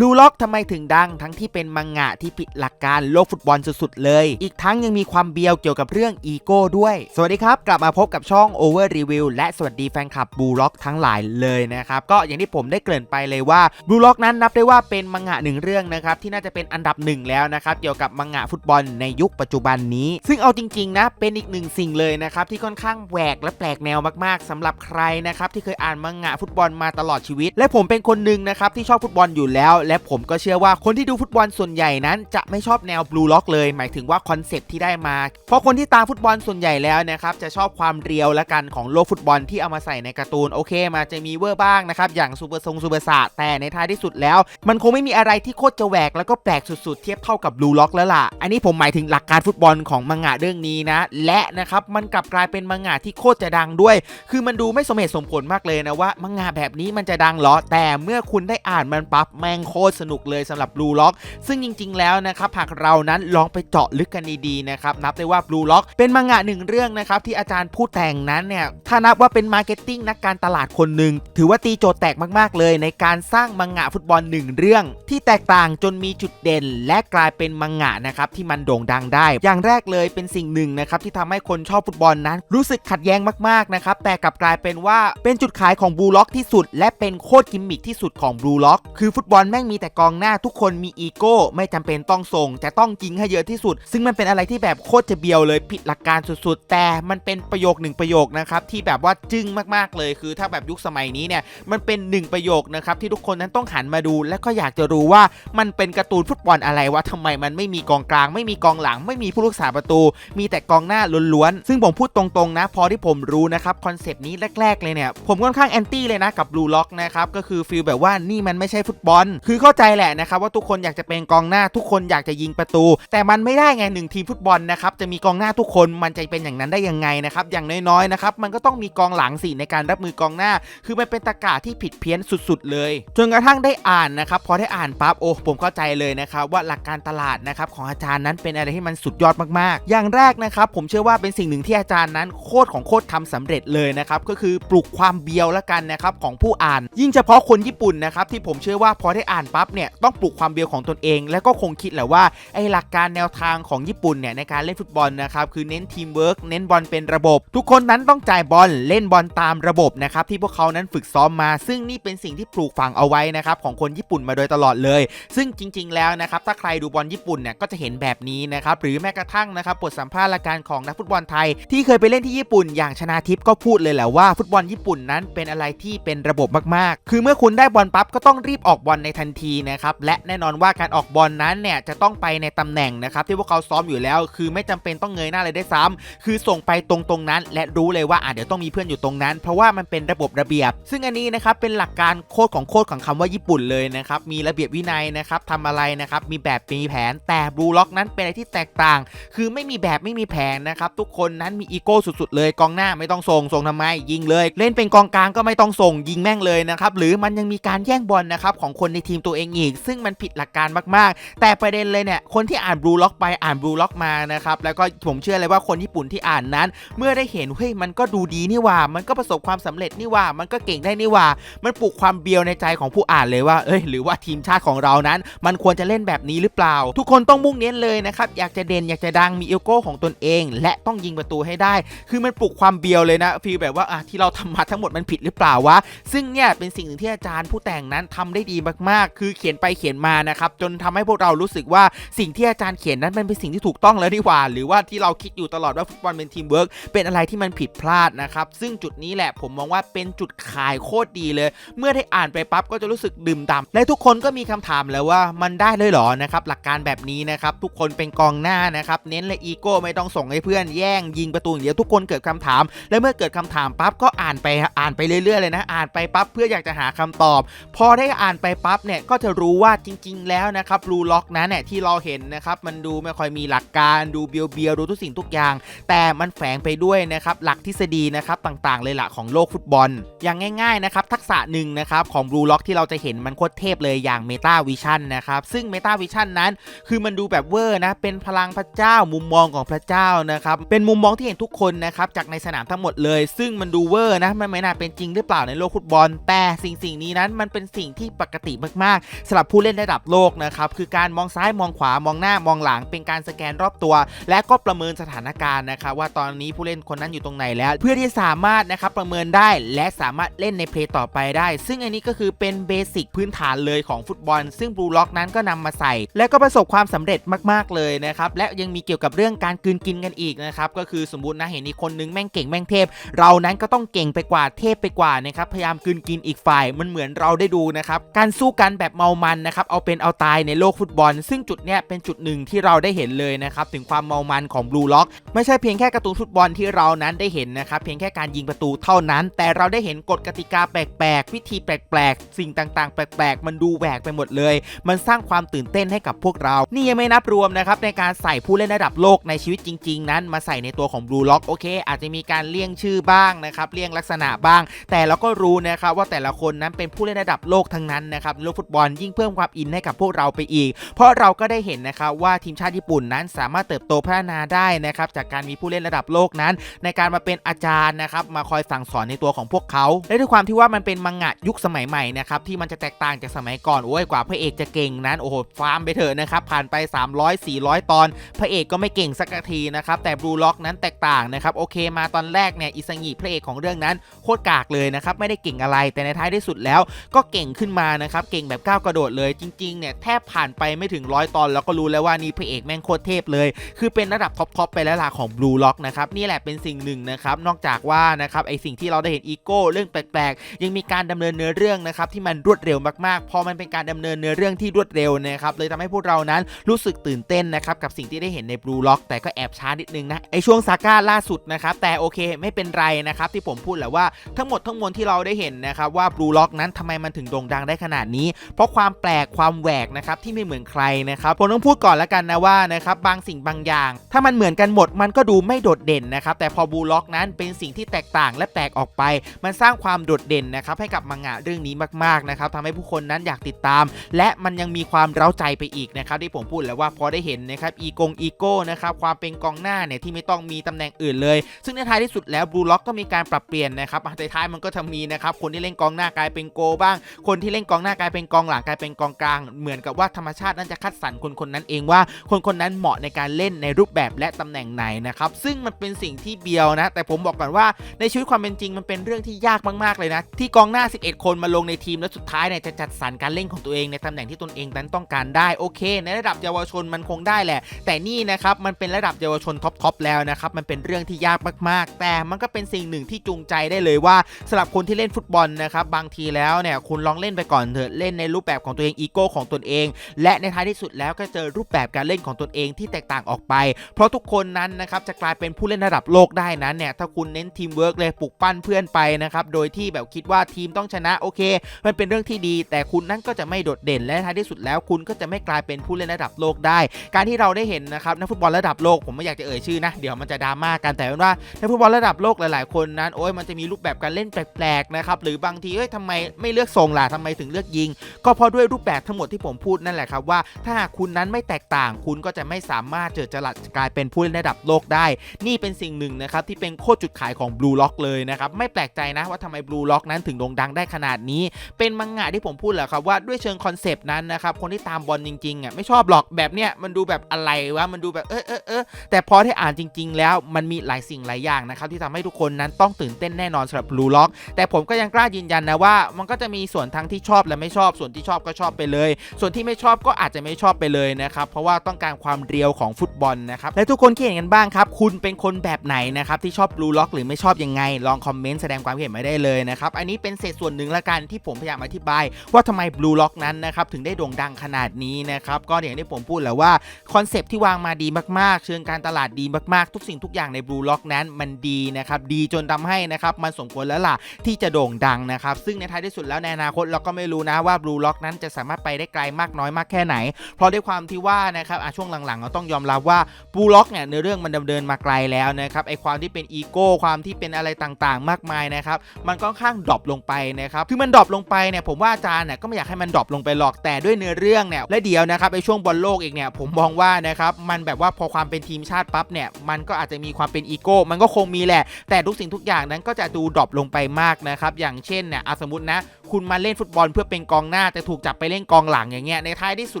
บลูล็อกทำไมถึงดังทั้งที่เป็นมังงะที่ผิดหลักการโลกฟุตบอลสุดๆเลย อีกทั้งยังมีความเบียวเกี่ยวกับเรื่องอีโก้ด้วย สวัสดีครับ กลับมาพบกับช่อง Over Review และสวัสดีแฟนคลับบลูล็อกทั้งหลายเลยนะครับ ก็อย่างที่ผมได้เกริ่นไปเลยว่าบลูล็อกนั้นนับได้ว่าเป็นมังงะหนึ่งเรื่องนะครับที่น่าจะเป็นอันดับหนึ่งแล้วนะครับเกี่ยวกับมังงะฟุตบอลในยุคปัจจุบันนี้ ซึ่งเอาจริงๆนะเป็นอีกหนึ่งสิ่งเลยนะครับที่ค่อนข้างแหวกและแปลกแนวมากๆสำหรับใครนะครับที่เคยอ่านมังงะฟุตบอลมาตลอดชีวิต และผมเป็นคนหนึ่งนะครับที่ชอบฟุตบอลอยู่แล้วและผมก็เชื่อว่าคนที่ดูฟุตบอลส่วนใหญ่นั้น จะไม่ชอบแนวบลูล็อกเลย หมายถึงว่าคอนเซปต์ที่ได้มา เพราะคนที่ตามฟุตบอลส่วนใหญ่แล้วนะครับจะชอบความเรียวและกันของโลกฟุตบอลที่เอามาใส่ในการ์ตูนโอเค มาจะมีเวอร์บ้างนะครับอย่างซูเปอร์ทรงซูเปอร์ศาแต่ในท้ายที่สุดแล้ว มันคงไม่มีอะไรที่โคตรจะแหวกแล้วก็แปลกสุดๆ เทียบเท่ากับบลูล็อกแล้วล่ะ อันนี้ผมหมายถึงหลักการฟุตบอลของมังงะเรื่องนี้นะ และนะครับมันกลับกลายเป็นมังงะที่โคตรจะดังด้วย คือมันดูไม่สมเหตุสมผลมากเลยนะว่ามังงะแบบนี้มันจะดังเหรอแต่เมื่อคุณได้อ่านมันปั๊บแม่งโคตรสนุกเลยสำหรับบลูล็อกซึ่งจริง ๆ แล้วนะครับหากเรานั้นลองไปเจาะลึกกันดีๆนะครับนับได้ว่าบลูล็อกเป็นมังงะหนึ่งเรื่องนะครับที่อาจารย์ผู้แต่งนั้นเนี่ยถ้านับว่าเป็นมาร์เก็ตติ้งนักการตลาดคนหนึ่งถือว่าตีโจทย์แตกมากๆ เลยในการสร้างมังงะฟุตบอลหนึ่งเรื่อง ที่แตกต่างจนมีจุดเด่น และกลายเป็นมังงะนะครับที่มันโด่งดังได้ อย่างแรกเลยเป็นสิ่งหนึ่งนะครับที่ทำให้คนชอบฟุตบอลนั้น รู้สึกขัดแย้งมากๆนะครับแต่กลับกลายเป็นว่าเป็นจุดขายของบลูล็อกที่สุด และเป็นโคตรกิมมิคที่สุดของบลูล็อกคือฟุตบอลแม่งมีแต่กองหน้าทุกคนมีอีโก้ไม่จำเป็นต้องส่ง แต่ต้องยิงให้เยอะที่สุด ซึ่งมันเป็นอะไรที่แบบโคตรจะเบียวเลยผิดหลักการสุดๆ แต่มันเป็นประโยคหนึ่งประโยคนะครับที่แบบว่าจึ้งมากๆเลยคือ ถ้าแบบยุคสมัยนี้เนี่ยมันเป็นหนึ่งประโยคนะครับที่ทุกคนนั้นต้องหันมาดู และก็อยากจะรู้ว่ามันเป็นการ์ตูนฟุตบอลอะไรวะทำไมมันไม่มีกองกลาง ไม่มีกองหลัง ไม่มีผู้รักษาประตู มีแต่กองหน้าล้วนๆซึ่งผมพูดตรงๆนะ พอที่ผมรู้นะครับคอนเซปต์นี้แรกๆเลยเนี่ยผมค่อนข้างแอนตี้เลยนะกับบลูล็อกนะครับก็คือฟีลแบบว่านี่มันไม่ใช่ฟุตบอลคือเข้าใจแหละนะครับว่าทุกคนอยากจะเป็นกองหน้าทุกคนอยากจะยิงประตู แต่มันไม่ได้ไงหนึ่งทีมฟุตบอลนะครับจะมีกองหน้าทุกคนมันจะเป็นอย่างนั้นได้ยังไงนะครับอย่างน้อยๆนะครับมันก็ต้องมีกองหลังสิในการรับมือกองหน้า คือมันเป็นตะกาที่ผิดเพี้ยนสุด ๆ เลย จนกระทั่งได้อ่านนะครับพอได้อ่านปั๊บโอ้ผมเข้าใจเลยนะครับว่าหลักการตลาดนะครับของอาจารย์นั้นเป็นอะไรที่มันสุดยอดมากๆ อย่างแรกนะครับผมเชื่อว่าเป็นสิ่งหนึ่งที่อาจารย์นั้นโคตรของโคตรทำสำเร็จเลยนะครับก็คือปลุกความเบียวละกันนะครับของผู้อ่าน ยิ่งเฉพาะคนญี่ปุ่นนะครับที่ผมเชื่อว่าพอได้อ่านปั๊บเนี่ยต้องปลุกความเบียวของตนเอง แล้วก็คงคิดแหละว่าไอ้หลักการแนวทางของญี่ปุ่นเนี่ยในการเล่นฟุตบอลนะครับคือเน้นทีมเวิร์กเน้นบอลเป็นระบบ ทุกคนนั้นต้องจ่ายบอลเล่นบอลตามระบบนะครับที่พวกเขานั้นฝึกซ้อมมา ซึ่งนี่เป็นสิ่งที่ปลูกฝังเอาไว้นะครับของคนญี่ปุ่นมาโดยตลอดเลย ซึ่งจริง ๆ แล้วนะครับถ้าใครดูบอลญี่ปุ่นเนี่ยก็จะเห็นแบบนี้นะครับหรือแม้กระทั่งนะครับบทสัมภาษณ์ละการของนักฟุตบอลไทย ที่เคยไปเล่นที่ญี่ปุ่น อย่างชนาทิพย์ก็พูดเลยแหละว่าฟุตบอลญี่ปุ่นนั้นเป็นอะไรที่เป็นระบบมากๆ คือเมื่อคุณได้บอลปั๊บก็ต้องรีบออกบอลในทันทีนะครับและแน่นอนว่าการออกบอลนั้นเนี่ยจะต้องไปในตำแหน่งนะครับที่พวกเขาซ้อมอยู่แล้ว คือไม่จำเป็นต้องเงยหน้าเลยได้ซ้ำคือส่งไปตรงตรงๆนั้น และรู้เลยว่าอะเดี๋ยวต้องมีเพื่อนอยู่ตรงนั้น เพราะว่ามันเป็นระบบระเบียบ ซึ่งอันนี้นะครับเป็นหลักการโคตรของโคตรของคำว่าญี่ปุ่นเลยนะครับมีระเบียบวินัยนะครับทำอะไรนะครับมีแบบมีแผน แต่บลูล็อกนั้นเป็นอะไรที่แตกต่าง คือไม่มีแบบไม่มีแผนนะครับทุกคนนั้นมีอีโก้สุดๆ เลยกองหน้าไม่ต้องส่งส่งทำไมยิงเลย เล่นเป็นกองกลางก็ไม่ต้องส่งยิงแม่งเลยนะครับหรือมันยังมีการแย่งบอลนะครับของคนในทีมตัวเองอีก ซึ่งมันผิดหลักการมากๆ แต่ประเด็นเลยเนี่ยคนที่อ่านบลูล็อกไปอ่านบลูล็อกมานะครับแล้วก็ผมเชื่อเลยว่าคนญี่ปุ่นที่อ่านนั้น เมื่อได้เห็นเฮ้ยมันก็ดูดีนี่ว่า มันก็ประสบความสำเร็จนี่ว่า มันก็เก่งได้นี่ว่า มันปลุกความเบียวในใจของผู้อ่านเลยว่าเอ้ยหรือว่าทีมชาติของเรานั้น มันควรจะเล่นแบบนี้หรือเปล่า ทุกคนต้องมุ่งเน้นเลยนะครับอยากจะเด่นอยากจะดังมีเอลโก้ของตนเอง และต้องยิงประตูให้ได้ คือมันปลุกความเบียวเลยนะฟีลแบบว่าอะที่เราทำมาทั้งหมดมันผิดหรือเปล่าวะซึ่งเนี่ยเป็นสิ่งที่อาจารย์ผู้แต่งนั้นทำได้ดีมากคือเขียนไปเขียนมานะครับจนทำให้พวกเรารู้สึกว่าสิ่งที่อาจารย์เขียนนั้นมันเป็นสิ่งที่ถูกต้องแล้วนี่หว่า หรือว่าที่เราคิดอยู่ตลอดว่าฟุตบอลเป็นทีมเวิร์กเป็นอะไรที่มันผิดพลาดนะครับซึ่งจุดนี้แหละผมมองว่าเป็นจุดขายโคตรดีเลย เมื่อได้อ่านไปปั๊บก็จะรู้สึกดื่มด่ำและทุกคนก็มีคำถามแล้วว่ามันได้เลยหรอนะครับหลักการแบบนี้นะครับทุกคนเป็นกองหน้านะครับเน้นเลยอีโก้ไม่ต้องส่งให้เพื่อนแย่งยิงประตูอย่างเดียวทุกคนเกิดคำถาม และเมื่อเกิดคำถามปั๊บก็อ่านไปอ่านไปเรื่อยๆเลยนะ อ่านไปปั๊บเพื่ออยากจะหาคำตอบ พอได้อ่านไปปั๊บเนี่ยก็จะรู้ว่าจริง ๆ แล้วนะครับรูล็อกนั้นเนี่ยที่เราเห็นนะครับมันดูไม่ค่อยมีหลักการดูเบียวๆดูทุกสิ่งทุกอย่าง แต่มันแฝงไปด้วยนะครับหลักทฤษฎีนะครับต่างๆ เลยล่ะของโลกฟุตบอล อย่างง่ายๆนะครับทักษะหนึ่งนะครับของบลูล็อกที่เราจะเห็นมันโคตรเทพเลยอย่างเมตาวิชั่นนะครับซึ่งเมตาวิชั่นนั้น คือมันดูแบบเวอร์นะเป็นพลังพระเจ้ามุมมองของพระเจ้านะครับเป็นมุมมองที่เห็นทุกคนนะครับจากในสนามทั้งหมดเลย ซึ่งมันดูเวอร์นะมันไม่น่าเป็นจริงหรือเปล่าในโลกฟุตบอล แต่สิ่งสิ่งนี้นั้นมันเป็นสิ่งที่ปกติมากๆสำหรับผู้เล่นระดับโลกนะครับคือการมองซ้ายมองขวามองหน้ามองหลังเป็นการสแกนรอบตัว และก็ประเมินสถานการณ์นะครับว่าตอนนี้ผู้เล่นคนนั้นอยู่ตรงไหนแล้ว เพื่อที่สามารถนะครับประเมินได้และสามารถเล่นในเพลย์ต่อไปได้ ซึ่งอันนี้ก็คือเป็นเบสิกพื้นฐานเลยของฟุตบอล ซึ่งบลูล็อกนั้นก็นำมาใส่ และก็ประสบความสำเร็จมากๆเลยนะครับและยังมีเกี่ยวกับเรื่องการกืนกินกันอีกนะครับก็คือสมมตินะเห็นอีกคนนึงแม่งเก่งแม่งเทพ เรานั้นก็ต้องเก่งไปกว่าเทพไปกว่านะครับพยายามกืนกินอีกฝ่ายมันเหมือนเราได้ดูนะครับการสู้กันแบบเมามันนะครับเอาเป็นเอาตายในโลกฟุตบอล ซึ่งจุดเนี้ยเป็นจุดหนึ่งที่เราได้เห็นเลยนะครับถึงความเมามันของบลูล็อกไม่ใช่เพียงแค่การ์ตูนฟุตบอลที่เรานั้นได้เห็นนะครับเพียงแค่การยิงประตูเท่านั้น แต่เราได้เห็นกฎกติกาแปลกๆวิธีแปลกๆ สิ่งต่างๆ แปลกๆ มันดูแหวกไปหมดเลย มันสร้างความตื่นเต้นให้กับพวกเรา นี่ยังไม่นับรวมนะครับในการใส่ผู้เล่นระดับโลกในชีวิตจริง ๆ นั้น มาใส่ในตัวของบลูล็อกโอเค อาจจะมีการเลี่ยงชื่อบ้างนะครับเลี่ยงลักษณะบ้าง แต่เราก็รู้นะครับว่าแต่ละคนนั้นเป็นผู้เล่นระดับโลกทั้งนั้นนะครับโลกฟุตบอลยิ่งเพิ่มความอินให้กับพวกเราไปอีก เพราะเราก็ได้เห็นนะครับว่าทีมชาติญี่ปุ่นนั้นสามารถเติบโตพัฒนาได้นะครับจากการมีผู้เล่นระดับโลกนั้น ในการมาเป็นอาจารย์นะครับมาคอยสั่งสอนในตัวของพวกเขา และด้วยความที่ว่ามันเป็นมังงะยุคสมัยใหม่นะครับที่มันจะแตกต่างจากสมัยก่อนโอ้ยกว่าพระเอกจะเก่งนั้นโอ้โหฟาร์มไปเถอะนะครับผ่านไป 300 400 ตอน พระเอกก็ไม่เก่งสักทีนะครับแต่บลูล็อกนั้นแตกต่างนะครับโอเคมาตอนแรกเนี่ยอิซังิพระเอกของเรื่องนั้นโคตรกากเลยนะครับไม่ได้เก่งอะไรแต่ในท้ายที่สุดแล้วก็เก่งขึ้นมานะครับเก่งแบบก้าวกระโดดเลยจริงๆเนี่ยแทบผ่านไปไม่ถึงร้อยตอนแล้วก็รู้แล้วว่านี่พระเอกแม่งโคตรเทพเลย คือเป็นระดับท็อปๆไปแล้วล่ะของ Blue Lock นะครับนี่แหละเป็นสิ่งหนึ่งนะครับนอกจากว่านะครับไอสิ่งที่เราได้เห็นอีโก้เรื่องแปลกๆ ยังมีการดำเนินเนื้อเรื่องนะครับที่มันรวดเร็วมากๆ พอมันเป็นการดำเนินเนื้อเรื่องที่รวดเร็วนะครับเลยทำให้พวกเรานั้นรู้สึกตื่นเต้นนะครับกับสิ่งที่ได้เห็นใน Blue Lock แต่ก็แอบช้านิดนึงนะไอช่วงซาก้าล่าสุดนะครับแต่โอเคไม่เป็นไรนะครับที่ผมพูดแหละว่าทั้งหมดทั้งมวลที่เราได้เห็นนะครับว่า Blue Lock นั้นทำไมมันถึงโด่งดังได้ขนาดนี้เพราะความแปลกความแหวกนะครับที่ไม่เหมือนใครนะครับผมต้องพูดก่อนแล้วกันนะว่านะครับบางสิ่งบางอย่าง ถ้ามันเหมือนกันหมดมันก็ดูไม่โดดเด่นนะครับแต่พอบูล็อกนั้นเป็นสิ่งที่แตกต่างและแปลกออกไป มันสร้างความโดดเด่นนะครับให้กับมังงะเรื่องนี้มากๆนะครับทำให้ผู้คนนั้นอยากติดตาม และมันยังมีความเร้าใจไปอีกนะครับที่ผมพูดแล้วว่าพอได้เห็นนะครับอีกงอีโก้นะครับความเป็นกองหน้าเนี่ยที่ไม่ต้องมีตำแหน่งอื่นเลย ซึ่งในท้ายที่สุดแล้วบลูล็อกก็มีการปรับเปลี่ยนนะครับอะท้ายมันก็จะมีนะครับคนที่เล่นกองหน้ากลายเป็นโกบ้าง คนที่เล่นกองหน้ากลายเป็นกองหลังกลายเป็นกองกลาง เหมือนกับว่าธรรมชาตินั้นจะคัดสรรคนคนนั้นเองว่าคนคนนั้นเหมาะในการเล่นในรูปแบบและตำแหน่งไหนนะครับซึ่งมันเป็นสิ่งที่เบียวนะ แต่ผมบอกก่อนว่าในชีวิตความเป็นจริงมันเป็นเรื่องที่ยากมากๆเลยนะ ที่กองหน้า 11 คนมาลงในทีมแล้วสุดท้ายเนี่ยจะจัดสรรการเล่นของตัวเองในตำแหน่งที่ตนเองนั้นต้องการได้โอเค ในระดับเยาวชนมันคงได้แหละ แต่นี่นะครับมันเป็นระดับเยาวชนท็อปๆแล้วนะครับมันเป็นเรื่องที่ยากมากๆ แต่มันก็เป็นสิ่งหนึ่งที่จูงใจได้เลยว่าสำหรับคนที่เล่นฟุตบอลนะครับบางทีแล้วเนี่ยคุณลองเล่นไปก่อนเถอะเล่นในรูปแบบของตัวเองอีโก้ของตนเอง และในท้ายที่สุดแล้วก็เจอรูปแบบการเล่นของตนเองที่แตกต่างออกไป เพราะทุกคนนั้นนะครับจะกลายเป็นผู้เล่นระดับโลกได้นั้นเนี่ยถ้าคุณเน้นทีมเวิร์กเลยปลุกปั้นเพื่อนไปนะครับโดยที่แบบคิดว่าทีมต้องชนะโอเค มันเป็นเรื่องที่ดี แต่คุณนั้นก็จะไม่โดดเด่นและท้ายที่สุดแล้ว คุณก็จะไม่กลายเป็นผู้เล่นระดับโลกได้ การที่เราได้เห็นนะครับนักฟุตบอลระดับโลกผมไม่อยากจะเอ่ยชื่อนะเดี๋ยวมันจะดราม่ากันแต่ว่านักฟุตบอลระดับโลกหลาย ๆ คนนั้นโอ้ยมันจะมีรูปแบบการเล่นแปลกๆนะครับหรือบางทีเอ้ยทำไมไม่เลือกทรงล่ะทำไมถึงเลือกยิงก็เพราะด้วยรูปแบบทั้งหมดที่ผมพูดนั่นแหละครับว่า ถ้าหากคุณนั้นไม่แตกต่าง คุณก็จะไม่สามารถเจอจรัสกลายเป็นผู้เล่นระดับโลกได้ นี่เป็นสิ่งหนึ่งนะครับที่เป็นโคตรจุดขายของ Blue Lock เลยนะครับไม่แปลกใจนะว่าทำไม Blue Lock นั้นถึงโด่งดังได้ขนาดนี้ เป็นมังงะที่ผมพูดแหละครับว่าด้วยเชิงคอนเซปต์นั้นนะครับคนที่ตามบอลจริงๆอะไม่ชอบหรอกแบบเนี้ยมันดูแบบอะไรวะมันดูแบบเออเออเออแต่พอได้อ่านจริง ๆ แล้วมันมีหลายสิ่งหลายอย่างนะครับที่ทำให้ทุกคนนั้นต้องตื่นเต้นแน่นอนสำหรับ Blue Lock แต่ผมก็ยังกล้ายืนยันนะว่ามันก็จะมีส่วนทั้งที่ชอบและไม่ชอบส่วนที่ชอบก็ชอบไปเลย ส่วนที่ไม่ชอบก็อาจจะไม่ชอบไปเลยนะครับ เพราะว่าต้องการความเรียวของฟุตบอลนะครับ และทุกคนคิดเห็นกันบ้างครับ คุณเป็นคนแบบไหนนะครับที่ชอบบลูล็อกหรือไม่ชอบยังไง ลองคอมเมนต์แสดงความคิดเห็นมาได้เลยนะครับ อันนี้เป็นเศษส่วนหนึ่งละกันที่ผมพยายามอธิบาย ว่าทำไมบลูล็อกนั้นนะครับถึงได้โด่งดังขนาดนี้นะครับก็อย่างที่ผมพูดแล้วว่าคอนเซปต์ที่วางมาดีมากๆ เชิงการตลาดดีมากๆ ทุกสิ่งทุกอย่างในบลูล็อกนั้นมันดีนะครับดีจนทำให้นะครับมันสมควรแล้วล่ะที่จะโด่งดังนะครับซึ่งในท้ายที่สุดแล้วในอนาคตเราก็ไม่รู้นะว่าบลูล็อกนั้นจะสามารถไปได้ไกลมากน้อยมากแค่ไหน เพราะด้วยความที่ว่านะครับช่วงหลังๆเราต้องยอมรับว่าบูล็อกเนี่ยเนื้อเรื่องมันดำเนินมาไกลแล้วนะครับไอความที่เป็นอีโก้ความที่เป็นอะไรต่างๆ มากมายนะครับมันก็ข้างดรอปลงไปนะครับคือมันดรอปลงไปเนี่ยผมว่าอาจารย์เนี่ยก็ไม่อยากให้มันดรอปลงไปหรอกแต่ด้วยเนื้อเรื่องเนี่ยและเดียวนะครับไอช่วงบอลโลกอีกเนี่ยผมมองว่านะครับมันแบบว่าพอความเป็นทีมชาติปั๊บเนี่ยมันก็อาจจะมีความเป็นอีโก้มันก็คงมีแหละ แต่ทุกสิ่งทุกอย่างนั้นก็จะดูดรอปลงไปมากนะครับอย่างเช่นเนี่ยสมมตินะคุณมาเล่นฟุตบอลเพื่อเป็นกองหน้าแต่ถูกจับไปเล่นกองหลังอย่างเงี้ยในท้ายที่สุ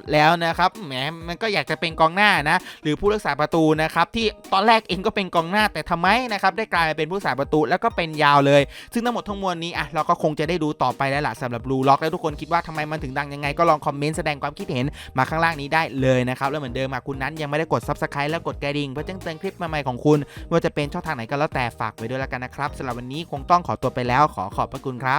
ดแล้วนะครับแหมมันก็อยากจะเป็นกองหน้านะหรือผู้รักษาประตูนะครับที่ตอนแรกเองก็เป็นกองหน้าแต่ทำไมนะครับได้กลายมาเป็นผู้รักษาประตูแล้วก็เป็นยาวเลย ซึ่งทั้งหมดทั้งมวลนี้อะเราก็คงจะได้ดูต่อไปแล้วล่ะสำหรับบลูล็อกแล้วทุกคนคิดว่าทำไมมันถึงดังยังไงก็ลองคอมเมนต์แสดงความคิดเห็นมาข้างล่างนี้ได้เลยนะครับแล้วเหมือนเดิมอะคุณนั้นยังไม่ได้กด subscribe แล้วกดกระดิ่งเพื่อแจ้งเตือนคลิปใหม่ๆของคุณไม่ว่าจะเป็นช่องทางไหนก็แล้วแต่ฝากไว้ด้วยแล้วกันนะครับสำหรับวันนี้คงต้องขอตัวไปแล้วขอขอบพระคุณครับ